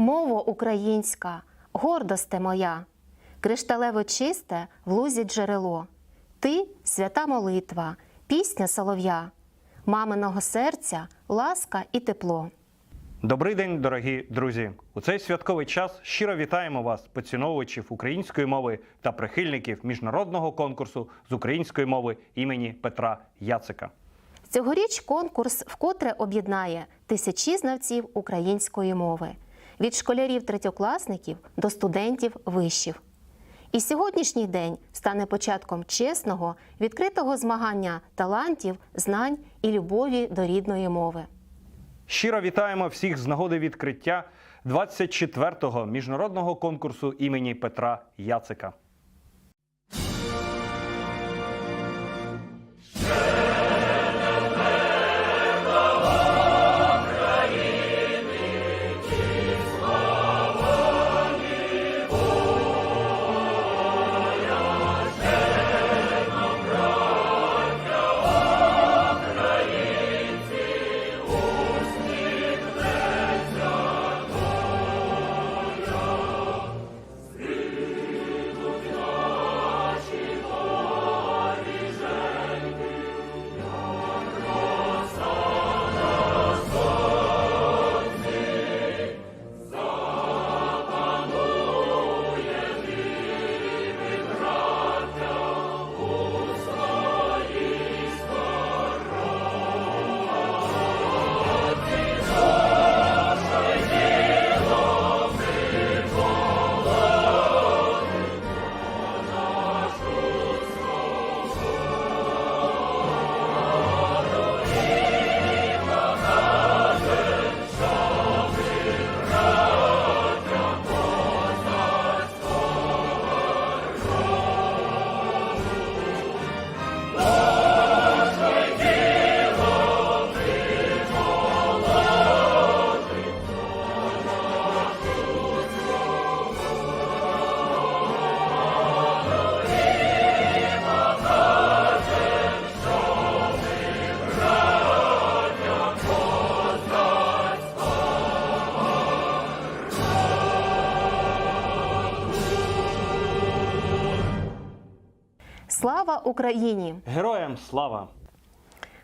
Мова українська, гордосте моя, кришталево чисте в лузі джерело. Ти свята молитва, пісня солов'я, маминого серця, ласка і тепло. Добрий день, дорогі друзі! У цей святковий час щиро вітаємо вас, поціновувачів української мови та прихильників міжнародного конкурсу з української мови імені Петра Яцика. Цьогоріч конкурс вкотре об'єднає тисячі знавців української мови від школярів третьокласників до студентів вишів. І сьогоднішній день стане початком чесного, відкритого змагання талантів, знань і любові до рідної мови. Щиро вітаємо всіх з нагоди відкриття 24-го міжнародного конкурсу імені Петра Яцика. Україні! Героям слава!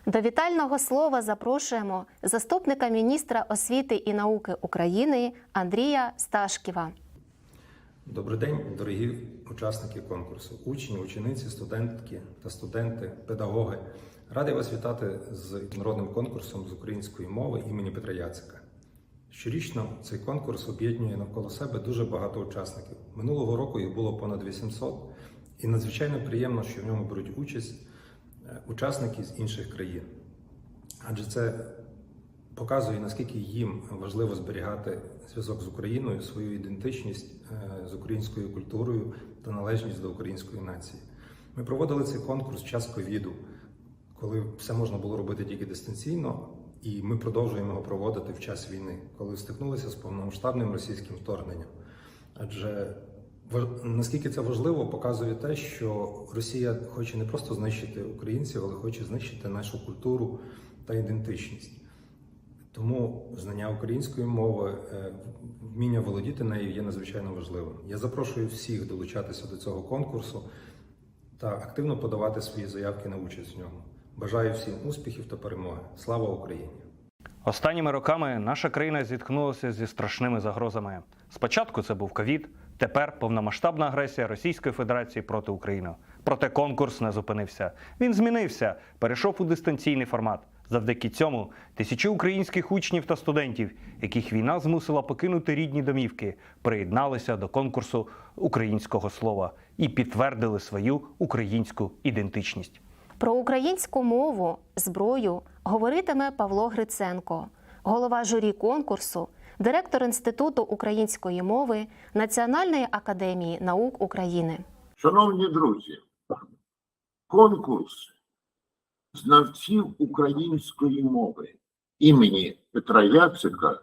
До вітального слова запрошуємо заступника міністра освіти і науки України Андрія Сташківа. Добрий день, дорогі учасники конкурсу, учні, учениці, студентки та студенти, педагоги. Радий вас вітати з міжнародним конкурсом з української мови імені Петра Яцика. Щорічно цей конкурс об'єднує навколо себе дуже багато учасників. Минулого року їх було понад 800, і надзвичайно приємно, що в ньому беруть участь е, учасники з інших країн. Адже це показує, наскільки їм важливо зберігати зв'язок з Україною, свою ідентичність е, з українською культурою та належність до української нації. Ми проводили цей конкурс в час ковіду, коли все можна було робити тільки дистанційно, і ми продовжуємо його проводити в час війни, коли стикнулися з повномасштабним російським вторгненням. Адже наскільки це важливо, показує те, що Росія хоче не просто знищити українців, але хоче знищити нашу культуру та ідентичність. Тому знання української мови, е, вміння володіти нею є надзвичайно важливим. Я запрошую всіх долучатися до цього конкурсу та активно подавати свої заявки на участь в ньому. Бажаю всім успіхів та перемоги. Слава Україні! Останніми роками наша країна зіткнулася зі страшними загрозами. Спочатку це був ковід, тепер повномасштабна агресія Російської Федерації проти України. Проте конкурс не зупинився. Він змінився, перейшов у дистанційний формат. Завдяки цьому тисячі українських учнів та студентів, яких війна змусила покинути рідні домівки, приєдналися до конкурсу українського слова і підтвердили свою українську ідентичність. Про українську мову, зброю говоритиме Павло Гриценко, голова журі конкурсу, директор Інституту української мови Національної академії наук України. Шановні друзі, конкурс знавців української мови імені Петра Яцика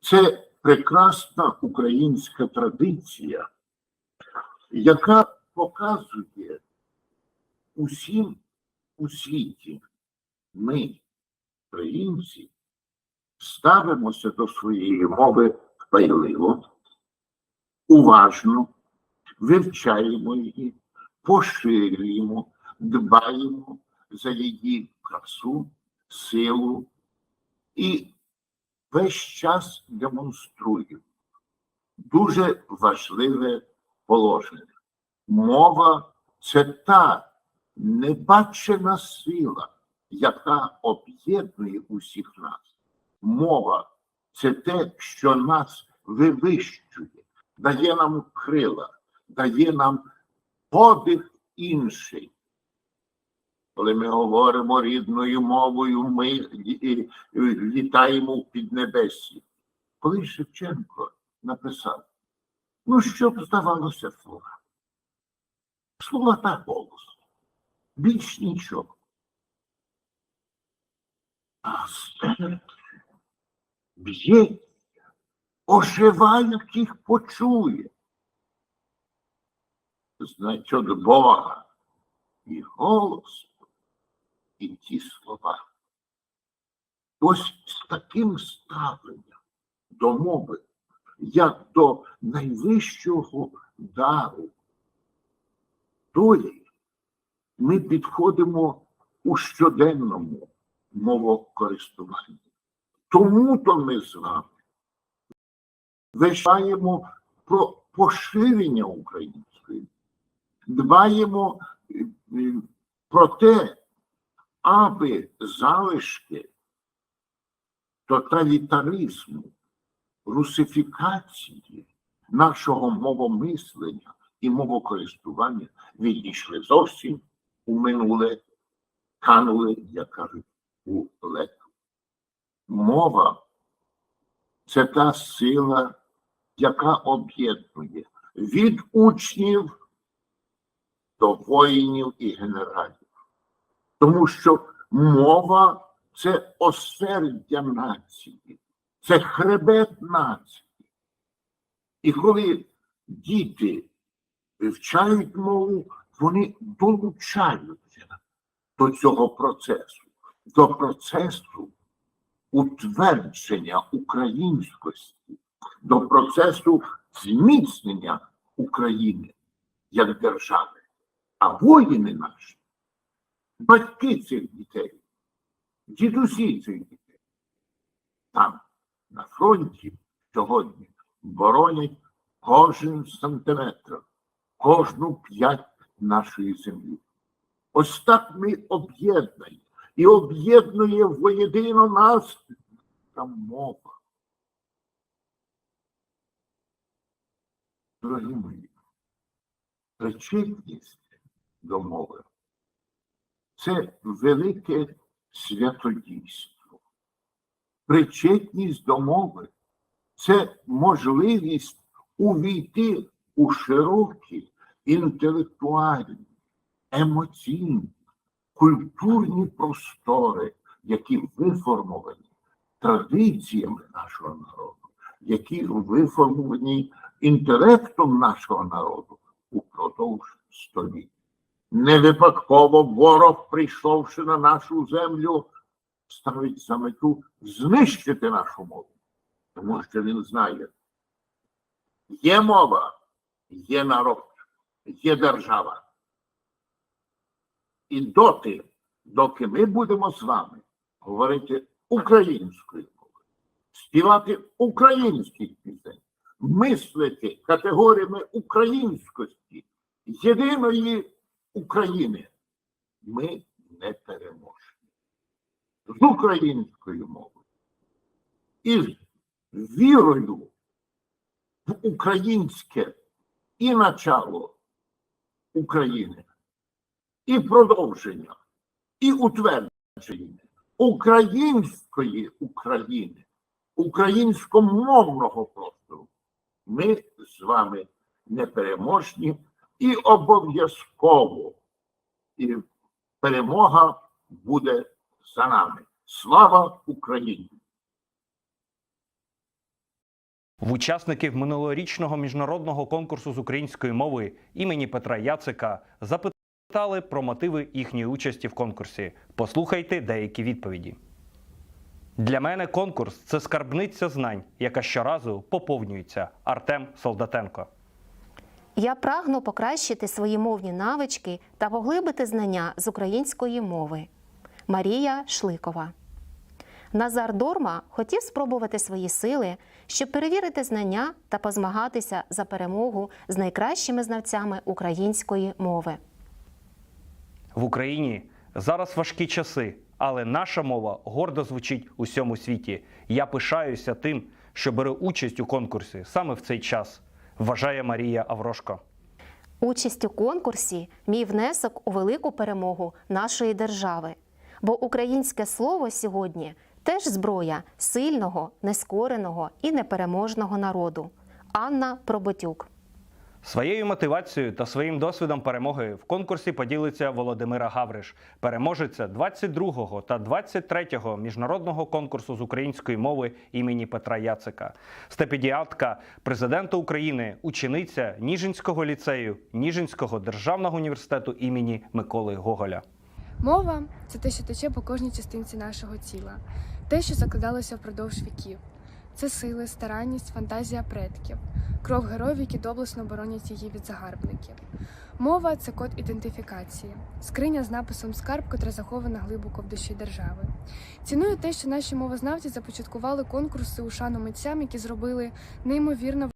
це прекрасна українська традиція, яка показує усім у світі, ми, українці, ставимося до своєї мови дбайливо, уважно вивчаємо її, поширюємо, дбаємо за її красу, силу і весь час демонструємо дуже важливе положення. Мова це та небачена сила, яка об'єднує усіх нас. Мова це те, що нас вивищує, дає нам крила, дає нам подих інший. Коли ми говоримо рідною мовою, ми літаємо в піднебесі. Коли Шевченко написав, ну що б здавалося слова? Слова та голос. Більш нічого. А серце б'є, оживає, як почує. Значить, Бога і голос, і ті слова. Ось з таким ставленням до мови, як до найвищого дару долі, ми підходимо у щоденному мовокористуванні. Тому то ми з вами вишаємо про поширення української, дбаємо е, е, про те, аби залишки тоталітаризму, русифікації нашого мовомислення і мовокористування відійшли зовсім у минуле, канули, як кажуть, у лету. Мова це та сила, яка об'єднує від учнів до воїнів і генералів. Тому що мова це осердя нації, це хребет нації. І коли діти вивчають мову, вони долучаються до цього процесу, до процесу утвердження українськості, до процесу зміцнення України як держави. А воїни наші, батьки цих дітей, дідусі цих дітей, там на фронті сьогодні боронять кожен сантиметр, кожну п'ять нашої землі. Ось так ми об'єднані. І об'єднує воєдино нас та мова. Дорогі мої, причетність до мови це велике святодійство. Причетність до мови це можливість увійти у широкі інтелектуальні, емоційні, культурні простори, які виформовані традиціями нашого народу, які виформовані інтелектом нашого народу упродовж століть. Не випадково ворог, прийшовши на нашу землю, ставить за мету знищити нашу мову. Тому що він знає, є мова, є народ, є держава. І доти, доки ми будемо з вами говорити українською мовою, співати українських пісень, мислити категоріями українськості, єдиної України, ми не переможемо. З українською мовою і з вірою в українське і начало України і продовження, і утвердження української України, українськомовного простору. Ми з вами непереможні і обов'язково. І перемога буде за нами. Слава Україні! В учасників минулорічного міжнародного конкурсу з української мови імені Петра Яцика запитали про мотиви їхньої участі в конкурсі. Послухайте деякі відповіді. Для мене конкурс це скарбниця знань, яка щоразу поповнюється. Артем Солдатенко. Я прагну покращити свої мовні навички та поглибити знання з української мови. Марія Шликова. Назар Дорма хотів спробувати свої сили, щоб перевірити знання та позмагатися за перемогу з найкращими знавцями української мови. В Україні зараз важкі часи, але наша мова гордо звучить у всьому світі. Я пишаюся тим, що беру участь у конкурсі саме в цей час, вважає Марія Аврошко. Участь у конкурсі мій внесок у велику перемогу нашої держави. Бо українське слово сьогодні теж зброя сильного, нескореного і непереможного народу. Анна Проботюк. Своєю мотивацією та своїм досвідом перемоги в конкурсі поділиться Володимира Гавриш, переможеця 22-го та 23-го міжнародного конкурсу з української мови імені Петра Яцика, стипендіатка президента України, учениця Ніжинського ліцею, Ніжинського державного університету імені Миколи Гоголя. Мова це те, що тече по кожній частинці нашого тіла, те, що закладалося впродовж віків. Це сили, старанність, фантазія предків, кров героїв, які доблесно боронять її від загарбників. Мова це код ідентифікації, скриня з написом скарб, котра захована глибоко в душі держави. Ціную те, що наші мовознавці започаткували конкурси у шану митцям, які зробили неймовірно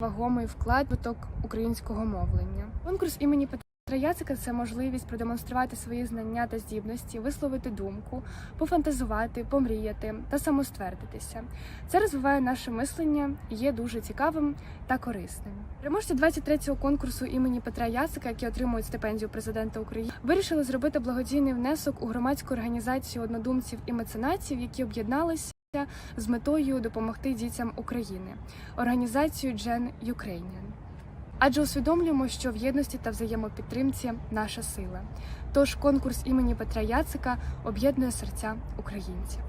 вагомий вклад виток українського мовлення. Конкурс імені Петра Яцика це можливість продемонструвати свої знання та здібності, висловити думку, пофантазувати, помріяти та самоствердитися. Це розвиває наше мислення і є дуже цікавим та корисним. Переможці 23-го конкурсу імені Петра Яцика, які отримують стипендію президента України, вирішили зробити благодійний внесок у громадську організацію однодумців і меценатів, які об'єдналися з метою допомогти дітям України, організацію Gen Ukrainian. Адже усвідомлюємо, що в єдності та взаємопідтримці наша сила. Тож конкурс імені Петра Яцика об'єднує серця українців.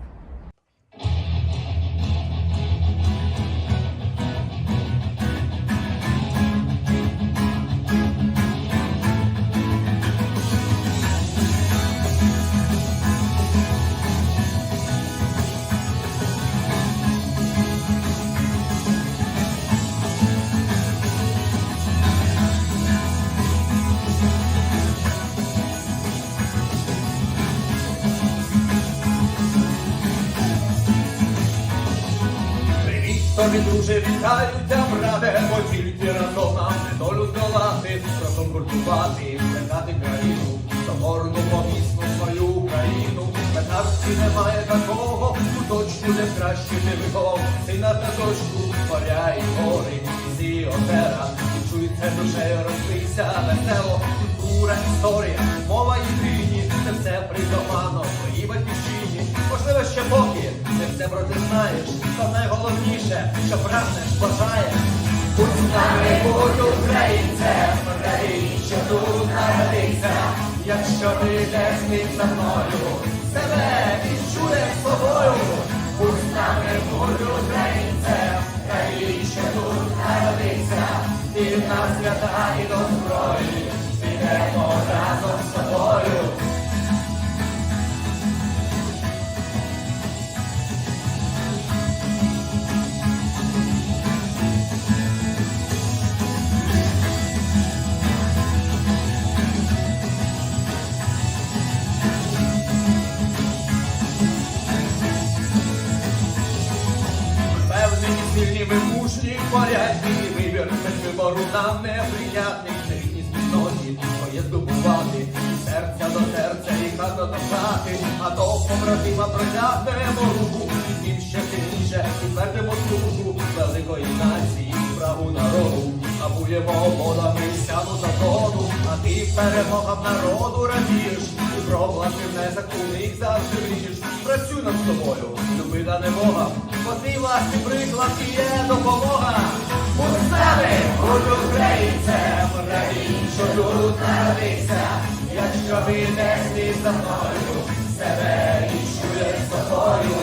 Тобі, друже, вітаю брате, бо тільки разом нам долю здолати, разом культувати, плекати країну, то горду помісну свою Україну. На карті немає такого, куточку, де краще не виховав, ти на пяточку, моря і гори, і зі озера, і чується душею розкрийся весело, культура, історія, мова єдині, це все притаманно твоїй батьківщині. Можливо, ще поки не все про це знаєш, то найголовніше, що прагнеш, бажаєш. Будь нами, будь українцем, радій, що тут народився, якщо ти йдеш слід за мною, себе відчуєш собою. Будь нами, будь українцем, радій, що тут народився, і в нас свята і до зброї, вимушні порядні вибір без вибору нам не прийнятний Рідні спільноті своє здобувати серця до серця і хата до хати, а то побратима протягнемо руку і ще сильніше підтвердимо службу великої нації, справу народу, а будемо волами сяду закону, а ти перемогам народу радієш, і пробласи незаконних завжди вріжеш. Працюй над собою, люби дане Бога, бо твій власний приклад є допомога. Будь з нами, будь що тут народився, якщо ти за мною, себе відчуєш собою.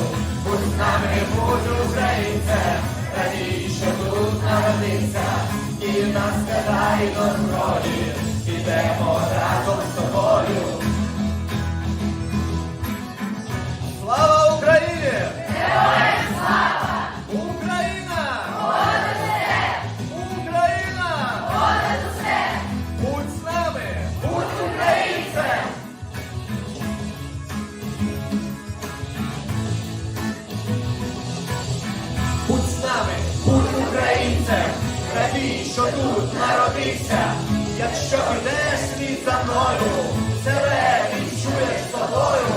Будь з нами, будь українцем, радій, що тут народився, і нас складає до зброї, підемо разом з тобою. Що тут народився, якщо підеш слід за мною, себе відчуєш собою,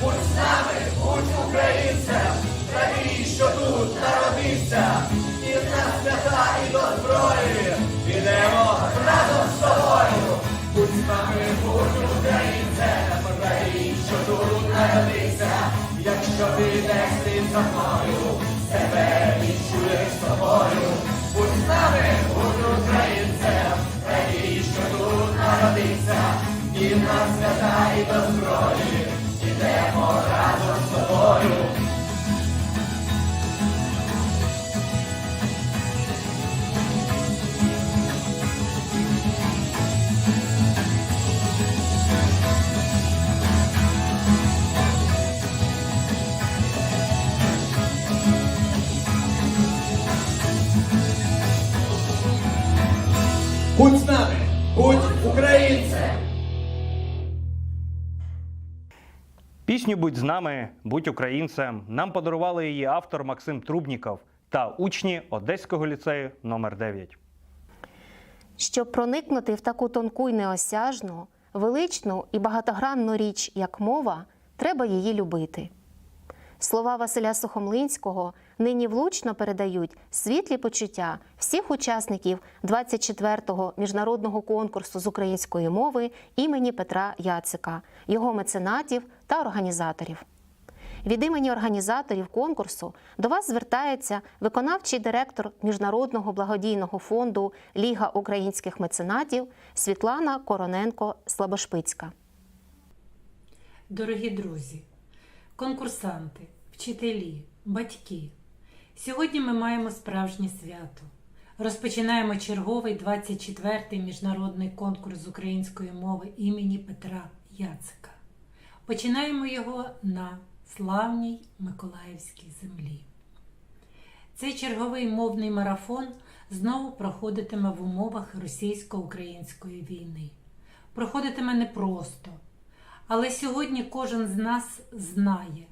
будь з нами, будь українцем, радій, що тут народився, і в нас свята і до зброї, підемо разом з тобою, будь з нами, будь українцем, радій, що тут народився, якщо підеш слід за мною, себе відчуєш собою, нас свята до зброї, ідемо разом з тобою. Пісню Будь з нами, будь українцем. Нам подарували її автор Максим Трубніков та учні Одеського ліцею номер 9 Щоб проникнути в таку тонку й неосяжну, величну і багатогранну річ, як мова, треба її любити. Слова Василя Сухомлинського нині влучно передають світлі почуття всіх учасників 24-го міжнародного конкурсу з української мови імені Петра Яцика, його меценатів та організаторів. Від імені організаторів конкурсу до вас звертається виконавчий директор Міжнародного благодійного фонду Ліга українських меценатів Світлана Короненко Слабошпицька. Дорогі друзі, конкурсанти, вчителі, батьки. Сьогодні ми маємо справжнє свято. Розпочинаємо черговий 24-й міжнародний конкурс української мови імені Петра Яцика. Починаємо його на славній Миколаївській землі. Цей черговий мовний марафон знову проходитиме в умовах російсько-української війни. Проходитиме непросто. Але сьогодні кожен з нас знає,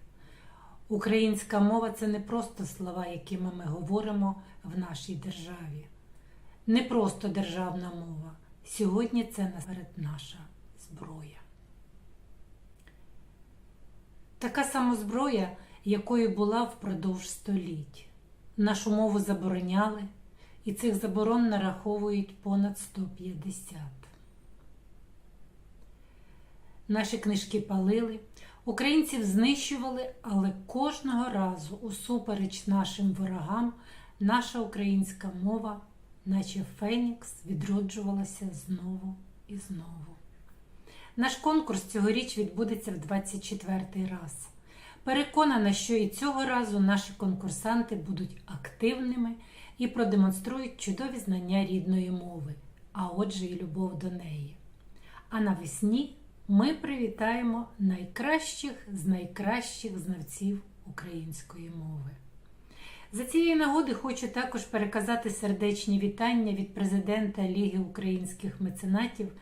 українська мова це не просто слова, якими ми говоримо в нашій державі. Не просто державна мова. Сьогодні це насеред наша зброя. Така сама зброя, якою була впродовж століть. Нашу мову забороняли, і цих заборон нараховують понад 150. Наші книжки палили, українців знищували, але кожного разу, усупереч нашим ворогам, наша українська мова, наче Фенікс, відроджувалася знову і знову. Наш конкурс цьогоріч відбудеться в 24-й раз. Переконана, що і цього разу наші конкурсанти будуть активними і продемонструють чудові знання рідної мови, а отже, і любов до неї. А навесні ми привітаємо найкращих з найкращих знавців української мови. За цієї нагоди хочу також переказати сердечні вітання від президента Ліги українських меценатів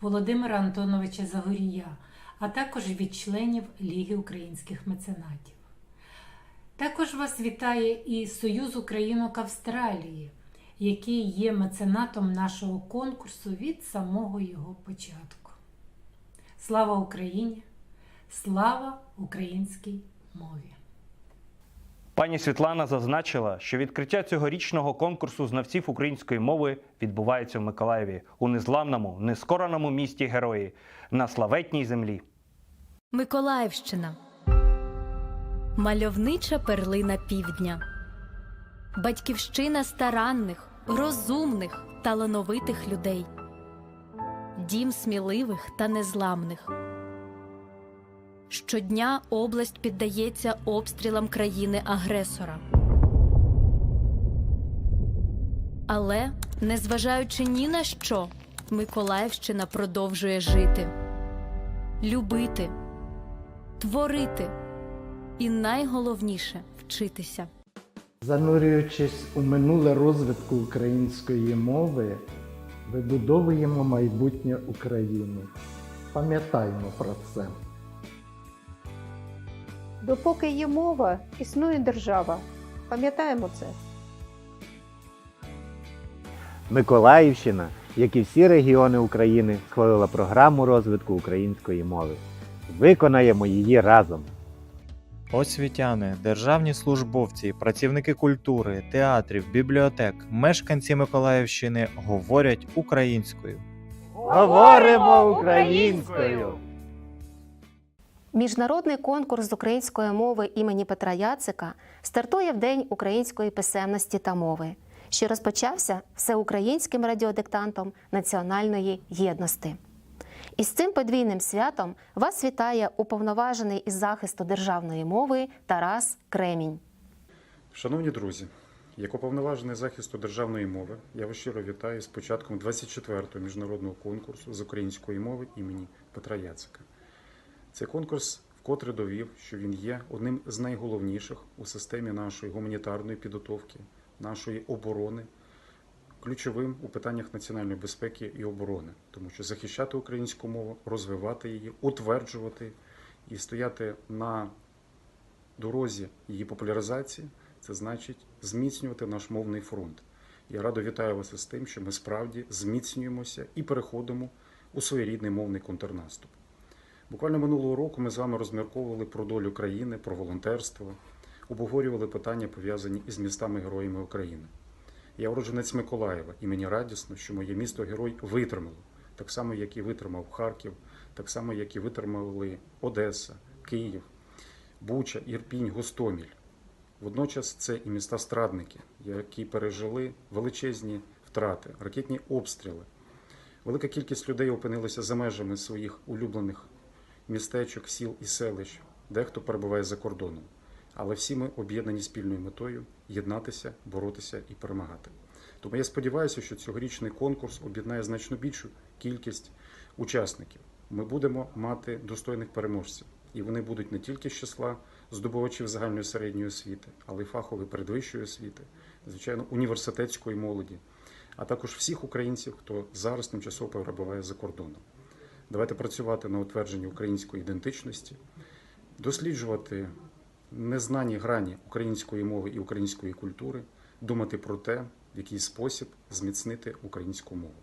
Володимира Антоновича Загорія, а також від членів Ліги українських меценатів. Також вас вітає і Союз Українок Австралії, який є меценатом нашого конкурсу від самого його початку. Слава Україні! Слава українській мові! Пані Світлана зазначила, що відкриття цьогорічного конкурсу знавців української мови відбувається в Миколаєві у незламному, нескораному місті герої на славетній землі. Миколаївщина мальовнича перлина півдня, батьківщина старанних, розумних, талановитих людей, дім сміливих та незламних. Щодня область піддається обстрілам країни-агресора. Але, незважаючи ні на що, Миколаївщина продовжує жити, любити, творити і найголовніше вчитися. Занурюючись у минуле розвитку української мови, вибудовуємо майбутнє України. Пам'ятаймо про це. Допоки є мова, існує держава. Пам'ятаємо це. Миколаївщина, як і всі регіони України, схвалила програму розвитку української мови. Виконаємо її разом. Освітяни, державні службовці, працівники культури, театрів, бібліотек, мешканці Миколаївщини говорять українською. Говоримо українською! Міжнародний конкурс з української мови імені Петра Яцика стартує в День української писемності та мови, що розпочався всеукраїнським радіодиктантом національної єдності. І з цим подвійним святом вас вітає уповноважений із захисту державної мови Тарас Кремінь. Шановні друзі, як уповноважений захисту державної мови, я вас щиро вітаю з початком 24-го міжнародного конкурсу з української мови імені Петра Яцика. Цей конкурс вкотре довів, що він є одним з найголовніших у системі нашої гуманітарної підготовки, нашої оборони, ключовим у питаннях національної безпеки і оборони, тому що захищати українську мову, розвивати її, утверджувати і стояти на дорозі її популяризації, це значить зміцнювати наш мовний фронт. Я радо вітаю вас із тим, що ми справді зміцнюємося і переходимо у своєрідний мовний контрнаступ. Буквально минулого року ми з вами розмірковували про долю країни, про волонтерство, обговорювали питання, пов'язані із містами-героями України. Я уродженець Миколаєва, і мені радісно, що моє місто герой витримало, так само, як і витримав Харків, так само, як і витримали Одеса, Київ, Буча, Ірпінь, Гостоміль. Водночас це і міста страдники, які пережили величезні втрати, ракетні обстріли. Велика кількість людей опинилася за межами своїх улюблених містечок, сіл і селищ, дехто перебуває за кордоном. Але всі ми об'єднані спільною метою єднатися, боротися і перемагати. Тому я сподіваюся, що цьогорічний конкурс об'єднає значно більшу кількість учасників. Ми будемо мати достойних переможців, і вони будуть не тільки з числа здобувачів загальної середньої освіти, але й фахової передвищої освіти, звичайно, університетської молоді, а також всіх українців, хто зараз тимчасово перебуває за кордоном. Давайте працювати на утвердженні української ідентичності, досліджувати незнані грані української мови і української культури, думати про те, в який спосіб зміцнити українську мову.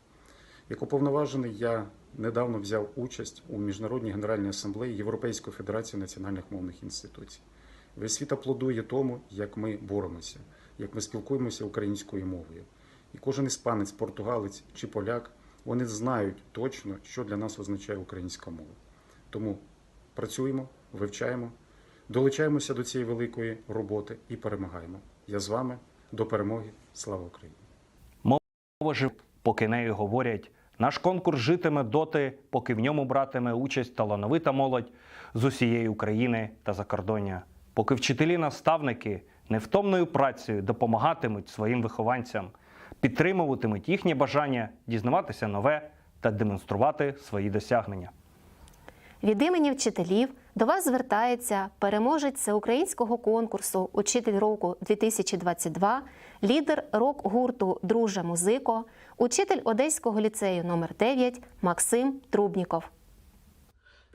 Як уповноважений, я недавно взяв участь у Міжнародній Генеральній асамблеї Європейської Федерації національних мовних інституцій. Весь світ аплодує тому, як ми боремося, як ми спілкуємося українською мовою. І кожен іспанець, португалець чи поляк вони знають точно, що для нас означає українська мова. Тому працюємо, вивчаємо, долучаємося до цієї великої роботи і перемагаємо. Я з вами до перемоги. Слава Україні! Мова жив, поки нею говорять. Наш конкурс житиме доти, поки в ньому братиме участь талановита молодь з усієї України та закордоння. Поки вчителі-наставники невтомною працею допомагатимуть своїм вихованцям, підтримуватимуть їхнє бажання дізнаватися нове та демонструвати свої досягнення. Від імені вчителів до вас звертається переможець всеукраїнського конкурсу Учитель року 2022, лідер рок-гурту Друже Музико, учитель Одеського ліцею номер 9 Максим Трубніков.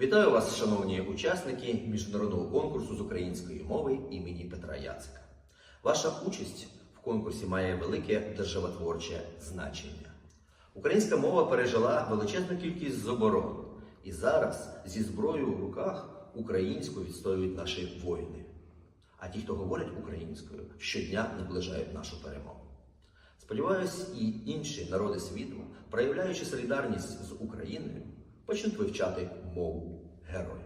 Вітаю вас, шановні учасники міжнародного конкурсу з української мови імені Петра Яцика. Ваша участь в конкурсі має велике державотворче значення. Українська мова пережила величезну кількість заборон, і зараз зі зброєю в руках українську відстоюють наші воїни. А ті, хто говорять українською, щодня наближають нашу перемогу. Сподіваюсь, і інші народи світу, проявляючи солідарність з Україною, почнуть вивчати мову героїв.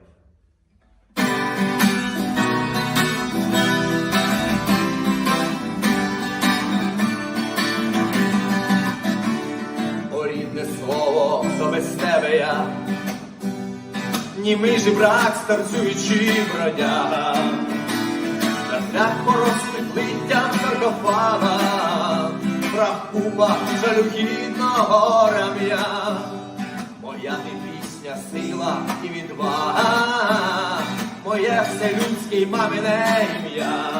О, слово, хто без тебе я, німий жебрак, старцюючи бродяга, на шлях порослих литтям саркофага, прах купа жалюгідного рам'я. Моя ти пісня, сила і відвага, моє вселюдське й мамине ім'я.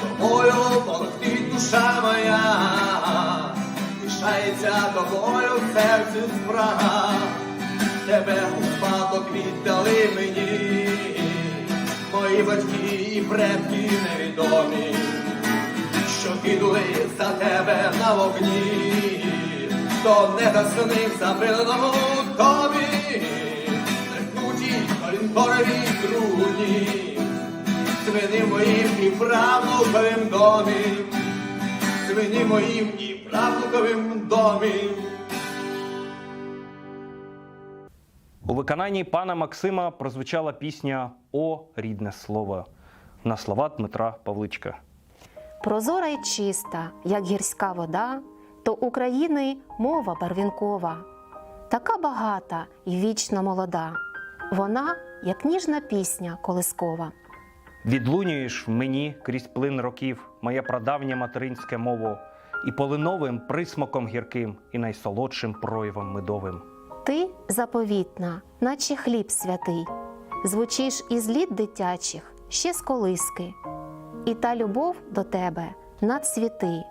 Тобою полетить душа моя, лишається тобою в серці спрага, тебе у спадок віддали мені, мої батьки і предки невідомі, що гинули за тебе на вогні, хто не заснив запиленому тобі, трикуті колінкорові грудні, свини моїм і правнуковим домі, свині моїм і правнуковим домі. У виконанні пана Максима прозвучала пісня О, рідне слово на слова Дмитра Павличка. Прозора й чиста, як гірська вода, то України мова барвінкова, така багата і вічно молода. Вона, як ніжна пісня колискова. Відлунюєш в мені крізь плин років моє прадавнє материнське мово, і полиновим присмаком гірким, і найсолодшим проявом медовим. Ти заповітна, наче хліб святий, звучиш із літ дитячих, ще з колиски. І та любов до тебе надцвіти,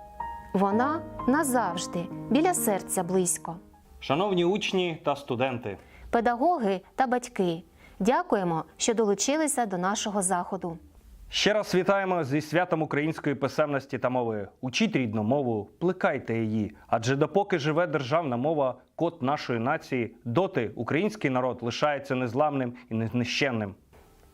вона назавжди біля серця близько. Шановні учні та студенти, Педагоги та батьки, дякуємо, що долучилися до нашого заходу. Ще раз вітаємо зі святом української писемності та мови. Учіть рідну мову, плекайте її. Адже допоки живе державна мова, код нашої нації, доти український народ лишається незламним і незнищенним.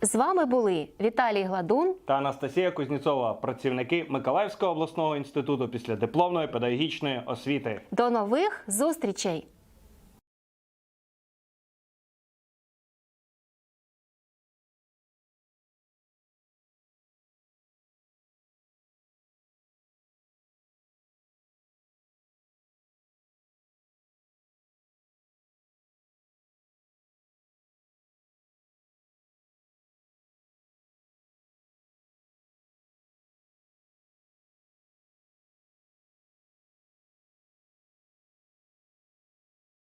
З вами були Віталій Гладун Та Анастасія Кузнєцова, працівники Миколаївського обласного інституту післядипломної педагогічної освіти. До нових зустрічей!